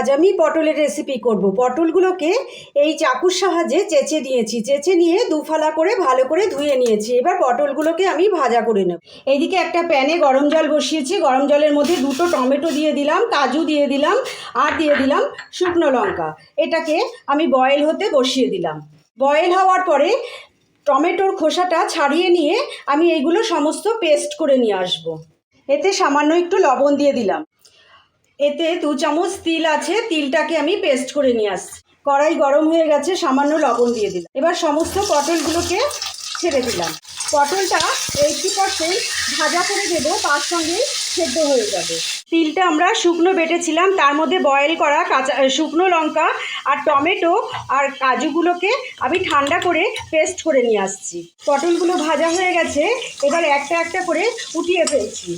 আজ আমি পটলের রেসিপি করব। পটলগুলোকে এই চাকুর সাহায্যে চেঁচে নিয়েছি। চেঁচে নিয়ে দুফালা করে ভালো করে ধুয়ে নিয়েছি। এবার পটলগুলোকে আমি ভাজা করে নেব। এইদিকে একটা প্যানে গরম জল বসিয়েছি। গরম জলের মধ্যে দুটো টমেটো দিয়ে দিলাম, কাজু দিয়ে দিলাম, আর দিয়ে দিলাম শুকনো লঙ্কা। এটাকে আমি বয়েল হতে বসিয়ে দিলাম। বয়েল হওয়ার পরে টমেটোর খোসাটা ছাড়িয়ে নিয়ে আমি এইগুলো সমস্ত পেস্ট করে নিয়ে আসব। এতে সামান্য একটু লবণ দিয়ে দিলাম। এতে দু চামচ তিল আছে, তিলটাকে আমি পেস্ট করে নিয়ে আসছি। কড়াই গরম হয়ে গেছে, সামান্য লবণ দিয়ে দিলাম। এবার সমস্ত পটলগুলোকে ছেড়ে দিলাম। পটলটা এইটটি পার্সেন্ট ভাজা করে দেবো, তার সঙ্গে সেদ্ধ হয়ে যাবে। তিলটা আমরা শুকনো বেটেছিলাম, তার মধ্যে বয়েল করা কাঁচা শুকনো লঙ্কা আর টমেটো আর কাজুগুলোকে আমি ঠান্ডা করে পেস্ট করে নিয়ে আসছি। পটলগুলো ভাজা হয়ে গেছে, এবার একটা একটা করে উঠিয়ে ফেলছি।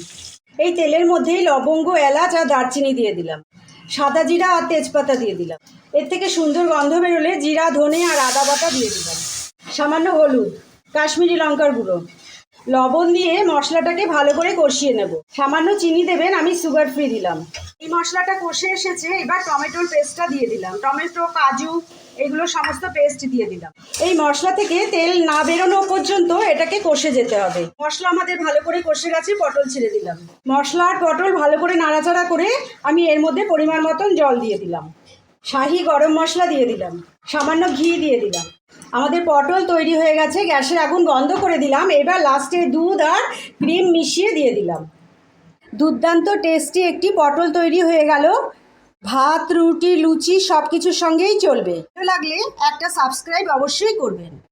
এই তেলের মধ্যেই লবঙ্গ, এলাচ আর দারচিনি দিয়ে দিলাম। সাদা জিরা আর তেজপাতা দিয়ে দিলাম। এর থেকে সুন্দর গন্ধ বেরোলে জিরা, ধনে আর আদা বাটা দিয়ে দিলাম। সামান্য হলুদ, কাশ্মীরি লঙ্কার গুঁড়ো। লবণ দিয়ে মশলাটাকে ভালো করে কষিয়ে নেব। সামান্য চিনি দেবেন, আমি সুগার ফ্রি দিলাম। এই মশলাটা কষে এসেছে, এবার টমেটোর পেস্টটা দিয়ে দিলাম। টমেটো, কাজু, এগুলো সমস্ত পেস্ট দিয়ে দিলাম। এই মশলা থেকে তেল না বেরোনো পর্যন্ত এটাকে কষে যেতে হবে। মশলা আমাদের ভালো করে কষে গেছে, পটল ছেড়ে দিলাম। মশলা আর পটল ভালো করে নাড়াচাড়া করে আমি এর মধ্যে পরিমাণ মতন জল দিয়ে দিলাম। শাহি গরম মশলা দিয়ে দিলাম। সামান্য ঘি দিয়ে দিলাম। আমাদের পটল তৈরি হয়ে গেছে, গ্যাসের আগুন বন্ধ করে দিলাম। এবার লাস্টে দুধ আর ক্রিম মিশিয়ে দিয়ে দিলাম। দুর্দান্ত টেস্টি একটি পটল তৈরি হয়ে গেল। ভাত, রুটি, লুচি সব কিছুর সঙ্গেই চলবে। ভালো লাগলে একটা সাবস্ক্রাইব অবশ্যই করবেন।